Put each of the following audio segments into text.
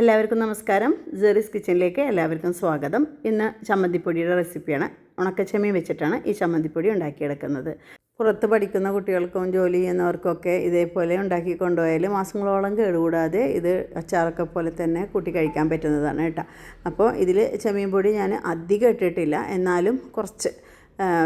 എല്ലാവർക്കും നമസ്കാരം. ജെറീസ് കിച്ചണിലേക്ക് എല്ലാവർക്കും സ്വാഗതം. ഇന്ന് ചമ്മന്തിപ്പൊടിയുടെ റെസിപ്പിയാണ് ഉണക്കച്ചമ്മീൻ വെച്ചിട്ടാണ് ഈ ചമ്മന്തിപ്പൊടി ഉണ്ടാക്കിയെടുക്കുന്നത്. പുറത്ത് പഠിക്കുന്ന കുട്ടികൾക്കും ജോലി ചെയ്യുന്നവർക്കൊക്കെ ഇതേപോലെ ഉണ്ടാക്കി കൊണ്ടുപോയാൽ മാസങ്ങളോളം കേടുകൂടാതെ ഇത് അച്ചാറൊക്കെ പോലെ തന്നെ കൂട്ടി കഴിക്കാൻ പറ്റുന്നതാണ് കേട്ടോ. അപ്പോൾ ഇതിൽ ചെമ്മീൻ പൊടി ഞാൻ അധികം ഇട്ടിട്ടില്ല. എന്നാലും കുറച്ച്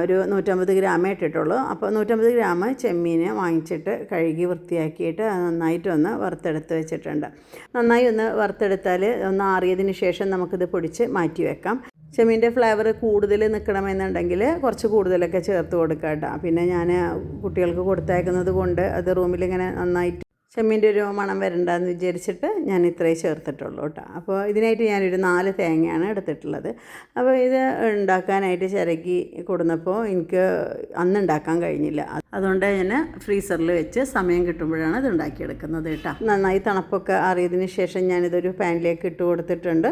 ഒരു നൂറ്റമ്പത് ഗ്രാമേ ഇട്ടിട്ടുള്ളൂ. അപ്പോൾ നൂറ്റമ്പത് ഗ്രാം ചെമ്മീനെ വാങ്ങിച്ചിട്ട് കഴുകി വൃത്തിയാക്കിയിട്ട് നന്നായിട്ടൊന്ന് വറുത്തെടുത്ത് വെച്ചിട്ടുണ്ട്. നന്നായി ഒന്ന് വറുത്തെടുത്താൽ ഒന്ന് ആറിയതിന് ശേഷം നമുക്കിത് പൊടിച്ച് മാറ്റി വെക്കാം. ചെമ്മീന്റെ ഫ്ലേവർ കൂടുതൽ നിൽക്കണമെന്നുണ്ടെങ്കിൽ കുറച്ച് കൂടുതലൊക്കെ ചേർത്ത് കൊടുക്കാം കേട്ടോ. പിന്നെ ഞാൻ കുട്ടികൾക്ക് കൊടുത്തയക്കുന്നത് കൊണ്ട് അത് റൂമിലിങ്ങനെ നന്നായിട്ട് ചെമ്മീന്റെ ഒരു മണം വരണ്ടെന്ന് വിചാരിച്ചിട്ട് ഞാൻ ഇത്രയും ചേർത്തിട്ടുള്ളൂ കേട്ടോ. അപ്പോൾ ഇതിനായിട്ട് ഞാനൊരു നാല് തേങ്ങയാണ് എടുത്തിട്ടുള്ളത്. അപ്പോൾ ഇത് ഉണ്ടാക്കാനായിട്ട് ചിരക്കി കൊടുന്നപ്പോൾ എനിക്ക് അന്ന് ഉണ്ടാക്കാൻ കഴിഞ്ഞില്ല. അതുകൊണ്ട് ഞാൻ ഫ്രീസറിൽ വെച്ച് സമയം കിട്ടുമ്പോഴാണ് ഇത് ഉണ്ടാക്കിയെടുക്കുന്നത് കേട്ടോ. നന്നായി തണുപ്പൊക്കെ അറിയതിന് ശേഷം ഞാനിതൊരു പാനിലേക്ക് ഇട്ട് കൊടുത്തിട്ടുണ്ട്.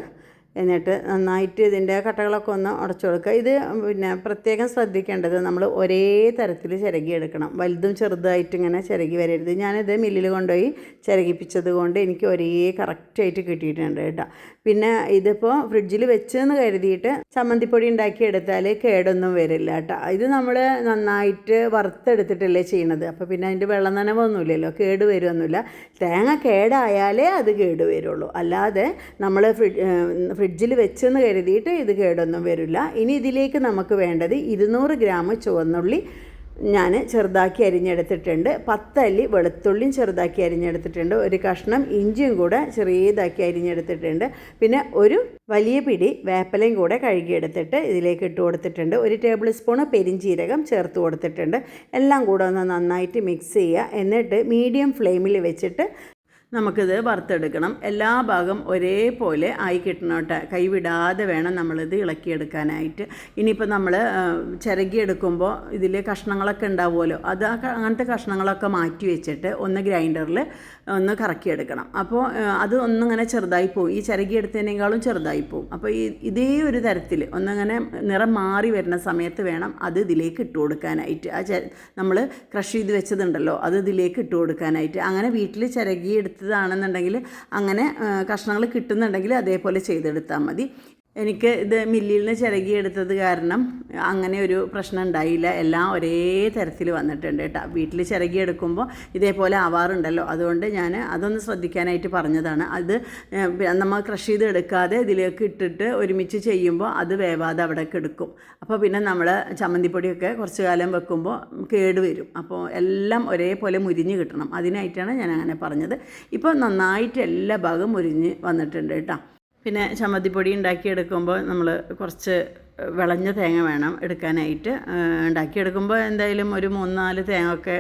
എന്നിട്ട് നന്നായിട്ട് ഇതിന്റെ കട്ടകളൊക്കെ ഒന്ന് ഉടച്ചു കൊടുക്കുക. ഇത് പിന്നെ പ്രത്യേകം ശ്രദ്ധിക്കേണ്ടത് നമ്മൾ ഒരേ തരത്തിൽ ചിരകി എടുക്കണം. വലുതും ചെറുതായിട്ട് ഇങ്ങനെ ചിരകി വരരുത്. ഞാനിത് മില്ലിൽ കൊണ്ടുപോയി ചിരകിപ്പിച്ചത് കൊണ്ട് എനിക്ക് ഒരേ കറക്റ്റായിട്ട് കിട്ടിയിട്ടുണ്ട് കേട്ടോ. പിന്നെ ഇതിപ്പോൾ ഫ്രിഡ്ജിൽ വെച്ചെന്ന് കരുതിയിട്ട് ചമ്മന്തിപ്പൊടി ഉണ്ടാക്കി എടുത്താൽ കേടൊന്നും വരില്ല കേട്ടോ. ഇത് നമ്മൾ നന്നായിട്ട് വറുത്തെടുത്തിട്ടല്ലേ ചെയ്യണത്. അപ്പോൾ പിന്നെ അതിന്റെ വെള്ളം നനവൊന്നുമില്ലല്ലോ കേട് വരുമൊന്നുമില്ല തേങ്ങ കേടായാലേ അത് കേട് വരുള്ളൂ. അല്ലാതെ നമ്മൾ ഫ്രിഡ്ജിൽ വെച്ചെന്ന് കരുതിയിട്ട് ഇത് കേടൊന്നും വരില്ല. ഇനി ഇതിലേക്ക് നമുക്ക് വേണ്ടത് ഇരുന്നൂറ് ഗ്രാം ചുവന്നുള്ളി ഞാൻ ചെറുതാക്കി അരിഞ്ഞെടുത്തിട്ടുണ്ട്. പത്തല്ലി വെളുത്തുള്ളിയും ചെറുതാക്കി അരിഞ്ഞെടുത്തിട്ടുണ്ട്. ഒരു കഷ്ണം ഇഞ്ചിയും കൂടെ ചെറിയതാക്കി അരിഞ്ഞെടുത്തിട്ടുണ്ട്. പിന്നെ ഒരു വലിയ പിടി വേപ്പലയും കൂടെ കഴുകിയെടുത്തിട്ട് ഇതിലേക്ക് ഇട്ട് കൊടുത്തിട്ടുണ്ട്. ഒരു ടേബിൾ സ്പൂൺ പെരിഞ്ചീരകം ചേർത്ത് കൊടുത്തിട്ടുണ്ട്. എല്ലാം കൂടെ ഒന്ന് നന്നായിട്ട് മിക്സ് ചെയ്യുക. എന്നിട്ട് മീഡിയം ഫ്ലെയിമിൽ വെച്ചിട്ട് നമുക്കിത് വറുത്തെടുക്കണം. എല്ലാ ഭാഗം ഒരേപോലെ ആയി കിട്ടണം കേട്ടോ. കൈവിടാതെ വേണം നമ്മളിത് ഇളക്കിയെടുക്കാനായിട്ട്. ഇനിയിപ്പോൾ നമ്മൾ ചിരകിയെടുക്കുമ്പോൾ ഇതിൽ കഷ്ണങ്ങളൊക്കെ ഉണ്ടാവുമല്ലോ. അത് അങ്ങനത്തെ കഷ്ണങ്ങളൊക്കെ മാറ്റി വെച്ചിട്ട് ഒന്ന് ഗ്രൈൻഡറിൽ ഒന്ന് കറക്കിയെടുക്കണം. അപ്പോൾ അത് ഒന്നിങ്ങനെ ചെറുതായി പോകും ഈ ചിരകിയെടുത്തതിനേക്കാളും ചെറുതായി പോകും അപ്പോൾ ഈ ഇതേ ഒരു തരത്തിൽ ഒന്നിങ്ങനെ നിറം മാറി വരുന്ന സമയത്ത് വേണം അത് ഇതിലേക്ക് ഇട്ട് കൊടുക്കാനായിട്ട്. ആ നമ്മൾ ക്രഷ് ചെയ്ത് വെച്ചതുണ്ടല്ലോ അത് ഇതിലേക്ക് ഇട്ട് കൊടുക്കാനായിട്ട്. അങ്ങനെ വീട്ടിൽ ചിരകി എടുത്തതാണെന്നുണ്ടെങ്കിൽ അങ്ങനെ കഷ്ണങ്ങൾ കിട്ടുന്നുണ്ടെങ്കിൽ അതേപോലെ ചെയ്തെടുത്താൽ മതി. എനിക്ക് ഇത് മില്ലിൽ നിന്ന് ചിരകിയെടുത്തത് കാരണം അങ്ങനെ ഒരു പ്രശ്നം ഉണ്ടായില്ല. എല്ലാം ഒരേ തരത്തിൽ വന്നിട്ടുണ്ട് കേട്ടോ. വീട്ടിൽ ചിരകിയെടുക്കുമ്പോൾ ഇതേപോലെ ആവാറുണ്ടല്ലോ. അതുകൊണ്ട് ഞാൻ അതൊന്ന് ശ്രദ്ധിക്കാനായിട്ട് പറഞ്ഞതാണ്. അത് നമ്മൾ ക്രഷ് ചെയ്ത് എടുക്കാതെ ഇതിലേക്ക് ഇട്ടിട്ട് ഒരുമിച്ച് ചെയ്യുമ്പോൾ അത് വേവാതെ അവിടെ എടുക്കും അപ്പോൾ പിന്നെ നമ്മൾ ചമ്മന്തിപ്പൊടിയൊക്കെ കുറച്ച് കാലം വെക്കുമ്പോൾ കേട് വരും. അപ്പോൾ എല്ലാം ഒരേപോലെ മുരിഞ്ഞ് കിട്ടണം. അതിനായിട്ടാണ് ഞാൻ അങ്ങനെ പറഞ്ഞത്. ഇപ്പോൾ നന്നായിട്ട് എല്ലാ ഭാഗം മുരിഞ്ഞ് വന്നിട്ടുണ്ട് കേട്ടോ. പിന്നെ ചമ്മന്തിപ്പൊടി ഉണ്ടാക്കിയെടുക്കുമ്പോൾ നമ്മൾ കുറച്ച് വിളഞ്ഞ തേങ്ങ വേണം എടുക്കാനായിട്ട്. ഉണ്ടാക്കിയെടുക്കുമ്പോൾ എന്തായാലും ഒരു മൂന്ന് നാല് തേങ്ങ ഒക്കെ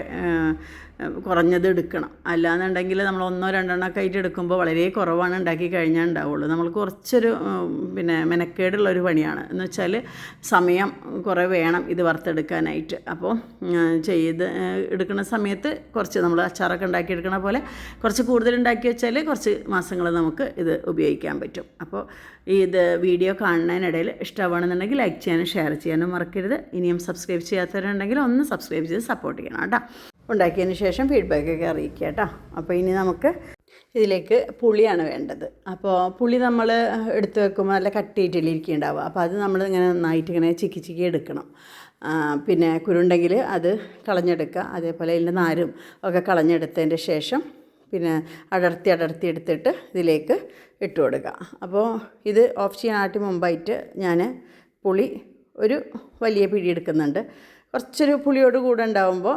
കുറഞ്ഞത് എടുക്കണം. അല്ലാന്നുണ്ടെങ്കിൽ നമ്മൾ ഒന്നോ രണ്ടെണ്ണോ ഒക്കെ ആയിട്ട് എടുക്കുമ്പോൾ വളരെ കുറവാണ് ഉണ്ടാക്കി കഴിഞ്ഞാൽ ഉണ്ടാവുള്ളൂ. നമ്മൾ കുറച്ചൊരു പിന്നെ മെനക്കേടുള്ള ഒരു പണിയാണ്. എന്ന് വെച്ചാൽ സമയം കുറേ വേണം ഇത് വറുത്തെടുക്കാനായിട്ട്. അപ്പോൾ ചെയ്ത് എടുക്കുന്ന സമയത്ത് കുറച്ച് നമ്മൾ അച്ചാറൊക്കെ ഉണ്ടാക്കി എടുക്കണ പോലെ കുറച്ച് കൂടുതൽ ഉണ്ടാക്കി വെച്ചാൽ കുറച്ച് മാസങ്ങൾ നമുക്ക് ഇത് ഉപയോഗിക്കാൻ പറ്റും. അപ്പോൾ ഇത് വീഡിയോ കാണുന്നതിനിടയിൽ ഇഷ്ടമാണെന്നുണ്ടെങ്കിൽ ലൈക്ക് ചെയ്യാനും ഷെയർ ചെയ്യാനും മറക്കരുത്. ഇനിയും സബ്സ്ക്രൈബ് ചെയ്യാത്തവരുണ്ടെങ്കിൽ ഒന്ന് സബ്സ്ക്രൈബ് ചെയ്ത് സപ്പോർട്ട് ചെയ്യണം കേട്ടോ. ഉണ്ടാക്കിയതിന് ശേഷം ഫീഡ്ബാക്കൊക്കെ അറിയിക്കുക കേട്ടോ. അപ്പോൾ ഇനി നമുക്ക് ഇതിലേക്ക് പുളിയാണ് വേണ്ടത്. അപ്പോൾ പുളി നമ്മൾ എടുത്തു വെക്കുമ്പോൾ നല്ല കട്ടിയിട്ടില്ല ഇരിക്കുന്നുണ്ടാവുക. അപ്പോൾ അത് നമ്മൾ ഇങ്ങനെ നന്നായിട്ട് ഇങ്ങനെ ചിക്കി ചിക്കി എടുക്കണം. പിന്നെ കുരുണ്ടെങ്കിൽ അത് കളഞ്ഞെടുക്കുക. അതേപോലെ ഇതിന്റെ നാരും ഒക്കെ കളഞ്ഞെടുത്തതിന്റെ ശേഷം പിന്നെ അടർത്തി അടർത്തി എടുത്തിട്ട് ഇതിലേക്ക് ഇട്ട് കൊടുക്കുക. അപ്പോൾ ഇത് ഓഫ് ചെയ്യാനായിട്ട് മുമ്പായിട്ട് ഞാൻ പുളി ഒരു വലിയ പിടി എടുക്കുന്നുണ്ട്. കുറച്ചൊരു പുളിയോട് കൂടെ ഉണ്ടാവുമ്പോൾ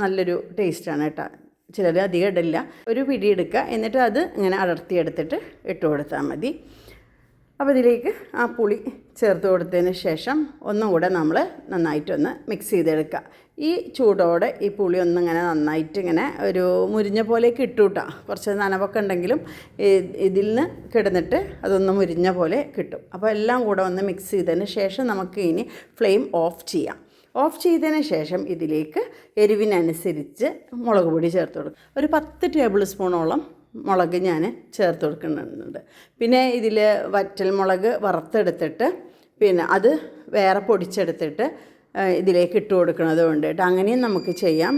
നല്ലൊരു ടേസ്റ്റാണ് കേട്ടോ. ചിലർ അധികം ഇടില്ല ഒരു പിടി എടുക്കുക. എന്നിട്ട് അത് ഇങ്ങനെ അടർത്തി എടുത്തിട്ട് ഇട്ട് കൊടുത്താൽ മതി. അപ്പോൾ ഇതിലേക്ക് ആ പുളി ചേർത്ത് കൊടുത്തതിന് ശേഷം ഒന്നും കൂടെ നമ്മൾ നന്നായിട്ടൊന്ന് മിക്സ് ചെയ്തെടുക്കുക. ഈ ചൂടോടെ ഈ പുളി ഒന്നും ഇങ്ങനെ നന്നായിട്ട് ഇങ്ങനെ ഒരു മുരിഞ്ഞ പോലെ കിട്ടൂട്ടാ കേട്ടോ. കുറച്ച് നനവൊക്കെ ഉണ്ടെങ്കിലും ഇതിൽ നിന്ന് കിടന്നിട്ട് അതൊന്ന് മുരിഞ്ഞ പോലെ കിട്ടും. അപ്പോൾ എല്ലാം കൂടെ ഒന്ന് മിക്സ് ചെയ്തതിന് ശേഷം നമുക്ക് ഇനി ഫ്ലെയിം ഓഫ് ചെയ്യാം. ഓഫ് ചെയ്തതിന് ശേഷം ഇതിലേക്ക് എരിവിനനുസരിച്ച് മുളക് പൊടി ചേർത്ത് കൊടുക്കും. ഒരു പത്ത് ടേബിൾ സ്പൂണോളം മുളക് ഞാൻ ചേർത്ത് കൊടുക്കുന്നുണ്ട്. പിന്നെ ഇതിൽ വറ്റൽ മുളക് വറുത്തെടുത്തിട്ട് പിന്നെ അത് വേറെ പൊടിച്ചെടുത്തിട്ട് ഇതിലേക്ക് ഇട്ട് കൊടുക്കുന്നത് കൊണ്ട്. അങ്ങനെയും നമുക്ക് ചെയ്യാം.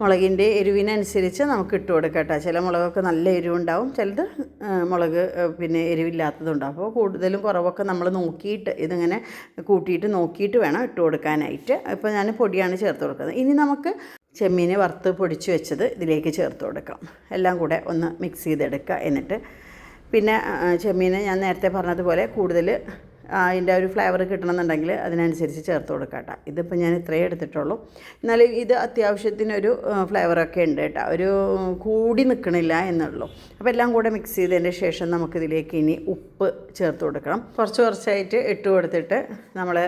മുളകിന്റെ എരിവിനനുസരിച്ച് നമുക്ക് ഇട്ട് കൊടുക്കാം കേട്ടോ. ചില മുളകൊക്കെ നല്ല എരിവുണ്ടാവും ചിലത് മുളക് പിന്നെ എരിവില്ലാത്തതുണ്ടാവും. അപ്പോൾ കൂടുതലും കുറവൊക്കെ നമ്മൾ നോക്കിയിട്ട് ഇതിങ്ങനെ കൂട്ടിയിട്ട് നോക്കിയിട്ട് വേണം ഇട്ട് കൊടുക്കാനായിട്ട്. ഇപ്പോൾ ഞാൻ പൊടിയാണ് ചേർത്ത് കൊടുക്കുന്നത്. ഇനി നമുക്ക് ചെമ്മീൻ വറുത്ത് പൊടിച്ച് വെച്ചത് ഇതിലേക്ക് ചേർത്ത് കൊടുക്കാം. എല്ലാം കൂടെ ഒന്ന് മിക്സ് ചെയ്തെടുക്കുക എന്നിട്ട്. പിന്നെ ചെമ്മീൻ ഞാൻ നേരത്തെ പറഞ്ഞതുപോലെ കൂടുതൽ അതിന്റെ ഒരു ഫ്ലേവർ കിട്ടണമെന്നുണ്ടെങ്കിൽ അതിനനുസരിച്ച് ചേർത്ത് കൊടുക്കാം കേട്ടോ ഇതിപ്പോൾ ഞാൻ ഇത്രയേ എടുത്തിട്ടുള്ളൂ. എന്നാലും ഇത് അത്യാവശ്യത്തിനൊരു ഫ്ലേവറൊക്കെ ഉണ്ട് കേട്ടോ. ഒരു കൂടി നിൽക്കണില്ല എന്നുള്ളൂ. അപ്പോൾ എല്ലാം കൂടെ മിക്സ് ചെയ്തതിന്റെ ശേഷം നമുക്കിതിലേക്ക് ഇനി ഉപ്പ് ചേർത്ത് കൊടുക്കണം. കുറച്ച് കുറച്ചായിട്ട് ഇട്ട് കൊടുത്തിട്ട് നമ്മൾ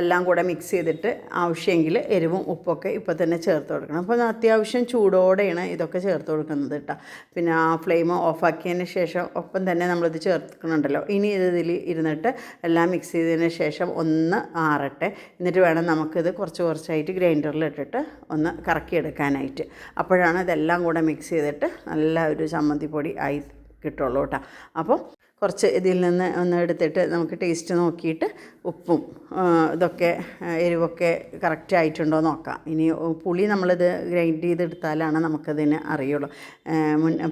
എല്ലാം കൂടെ മിക്സ് ചെയ്തിട്ട് ആവശ്യമെങ്കിൽ എരിവും ഉപ്പൊക്കെ ഇപ്പോൾ തന്നെ ചേർത്ത് കൊടുക്കണം. അപ്പോൾ അത്യാവശ്യം ചൂടോടെയാണ് ഇതൊക്കെ ചേർത്ത് കൊടുക്കുന്നത് കേട്ടോ. പിന്നെ ആ ഫ്ലെയിം ഓഫാക്കിയതിന് ശേഷം ഒപ്പം തന്നെ നമ്മളിത് ചേർക്കുന്നുണ്ടല്ലോ ഇനി ഇത് ഇതിൽ ഇരുന്നിട്ട് എല്ലാം മിക്സ് ചെയ്തതിന് ശേഷം ഒന്ന് ആറട്ടെ. എന്നിട്ട് വേണം നമുക്കിത് കുറച്ച് കുറച്ചായിട്ട് ഗ്രൈൻഡറിൽ ഇട്ടിട്ട് ഒന്ന് കറക്കിയെടുക്കാനായിട്ട്. അപ്പോഴാണ് ഇതെല്ലാം കൂടെ മിക്സ് ചെയ്തിട്ട് നല്ല ഒരു ചമ്മന്തിപ്പൊടി ആയി കിട്ടുള്ളൂ കേട്ടോ. അപ്പോൾ കുറച്ച് ഇതിൽ നിന്ന് ഒന്ന് എടുത്തിട്ട് നമുക്ക് ടേസ്റ്റ് നോക്കിയിട്ട് ഉപ്പും ഇതൊക്കെ എരിവൊക്കെ കറക്റ്റ് ആയിട്ടുണ്ടോ നോക്കാം. ഇനി പുളി നമ്മളിത് ഗ്രൈൻഡ് ചെയ്തെടുത്താലാണ് നമുക്കതിന് അറിയുള്ളൂ.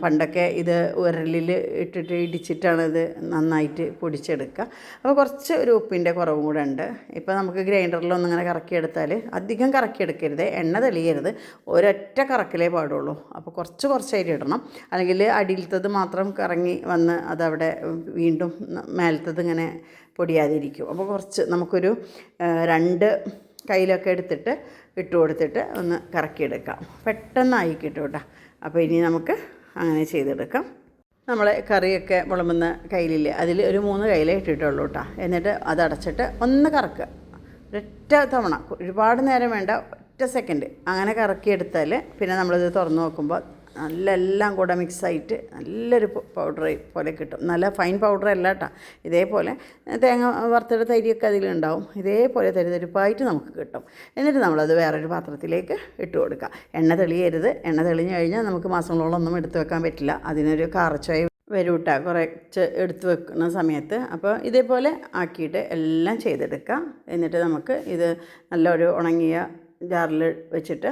പണ്ടൊക്കെ ഇത് ഉരലിൽ ഇട്ടിട്ട് ഇടിച്ചിട്ടാണ് ഇത് നന്നായിട്ട് പൊടിച്ചെടുക്കുക. അപ്പോൾ കുറച്ച് ഒരു ഉപ്പിന്റെ കുറവും കൂടെ ഉണ്ട്. ഇപ്പോൾ നമുക്ക് ഗ്രൈൻഡറിലൊന്നും ഇങ്ങനെ കറക്കിയെടുത്താൽ അധികം കറക്കിയെടുക്കരുത് എണ്ണ തെളിയരുത്. ഒരൊറ്റ കറക്കിലേ പാടുള്ളൂ. അപ്പോൾ കുറച്ച് കുറച്ചായിട്ട് ഇടണം. അല്ലെങ്കിൽ അടിയിലത്തത് മാത്രം കറങ്ങി വന്ന് അതവിടെ വീണ്ടും മേലത്തത് ഇങ്ങനെ പൊടിയാതിരിക്കും. അപ്പോൾ കുറച്ച് നമുക്കൊരു രണ്ട് കയ്യിലൊക്കെ എടുത്തിട്ട് ഇട്ട് കൊടുത്തിട്ട് ഒന്ന് കറക്കിയെടുക്കാം. പെട്ടെന്നായി കിട്ടും കേട്ടോ. അപ്പോൾ ഇനി നമുക്ക് അങ്ങനെ ചെയ്തെടുക്കാം. നമ്മൾ കറിയൊക്കെ വിളമ്പുന്ന കയ്യിലില്ലേ അതിൽ ഒരു മൂന്ന് കയ്യിലേ ഇട്ടിട്ടുള്ളൂ കേട്ടോ. എന്നിട്ട് അത് അടച്ചിട്ട് ഒന്ന് കറക്കുക. ഒരൊറ്റ തവണ ഒരുപാട് നേരം വേണ്ട ഒറ്റ സെക്കൻഡ് അങ്ങനെ കറക്കിയെടുത്താൽ പിന്നെ നമ്മളിത് തുറന്ന് നോക്കുമ്പോൾ നല്ല എല്ലാം കൂടെ മിക്സായിട്ട് നല്ലൊരു പൗഡർ പോലെ കിട്ടും. നല്ല ഫൈൻ പൗഡർ അല്ല കേട്ടോ ഇതേപോലെ തേങ്ങ വറുത്തെടുത്ത അരിയൊക്കെ അതിലുണ്ടാവും. ഇതേപോലെ തരിതരിപ്പായിട്ട് നമുക്ക് കിട്ടും. എന്നിട്ട് നമ്മളത് വേറൊരു പാത്രത്തിലേക്ക് ഇട്ട് കൊടുക്കുക എണ്ണ തെളിയരുത്. എണ്ണ തെളിഞ്ഞു കഴിഞ്ഞാൽ നമുക്ക് മാസങ്ങളോളം ഒന്നും എടുത്ത് വെക്കാൻ പറ്റില്ല. അതിനൊരു കാറച്ചോയ വരൂട്ട കുറച്ച് എടുത്ത് വെക്കുന്ന സമയത്ത്. അപ്പോൾ ഇതേപോലെ ആക്കിയിട്ട് എല്ലാം ചെയ്തെടുക്കാം. എന്നിട്ട് നമുക്ക് ഇത് നല്ലൊരു ഉണങ്ങിയ ജാറിൽ വെച്ചിട്ട്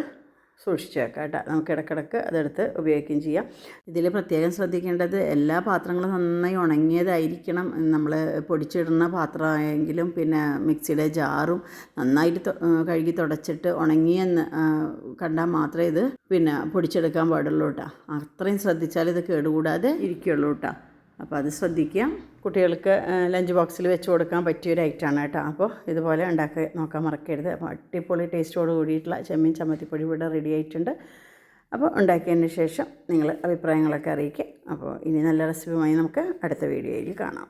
സൂക്ഷിച്ച് വെക്കാം കേട്ടോ. നമുക്ക് ഇടക്കിടക്ക് അതെടുത്ത് ഉപയോഗിക്കുകയും ചെയ്യാം. ഇതിൽ പ്രത്യേകം ശ്രദ്ധിക്കേണ്ടത് എല്ലാ പാത്രങ്ങളും നന്നായി ഉണങ്ങിയതായിരിക്കണം. നമ്മൾ പൊടിച്ചിടുന്ന പാത്രമായെങ്കിലും പിന്നെ മിക്സിയുടെ ജാറും നന്നായിട്ട് കഴുകി തുടച്ചിട്ട് ഉണങ്ങിയെന്ന് കണ്ടാൽ മാത്രമേ ഇത് പിന്നെ പൊടിച്ചെടുക്കാൻ പാടുള്ളൂ കേട്ടോ. അത്രയും ശ്രദ്ധിച്ചാൽ ഇത് കേടുകൂടാതെ ഇരിക്കുള്ളൂ കേട്ടോ. അപ്പോൾ അത് ശ്രദ്ധിക്കുക കുട്ടികൾക്ക് ലഞ്ച് ബോക്സിൽ വെച്ച് കൊടുക്കാൻ പറ്റിയൊരു ഐറ്റമാണ് കേട്ടോ. അപ്പോൾ ഇതുപോലെ ഉണ്ടാക്കി നോക്കാൻ മറക്കരുത്. അപ്പോൾ അടിപൊളി ടേസ്റ്റോട് കൂടിയിട്ടുള്ള ചെമ്മീൻ ചമ്മത്തിപ്പൊടി ഇവിടെ റെഡി ആയിട്ടുണ്ട്. അപ്പോൾ ഉണ്ടാക്കിയതിന് ശേഷം നിങ്ങൾ അഭിപ്രായങ്ങളൊക്കെ അറിയിക്കുക. അപ്പോൾ ഇനി നല്ല റെസിപ്പിയുമായി നമുക്ക് അടുത്ത വീഡിയോയിൽ കാണാം.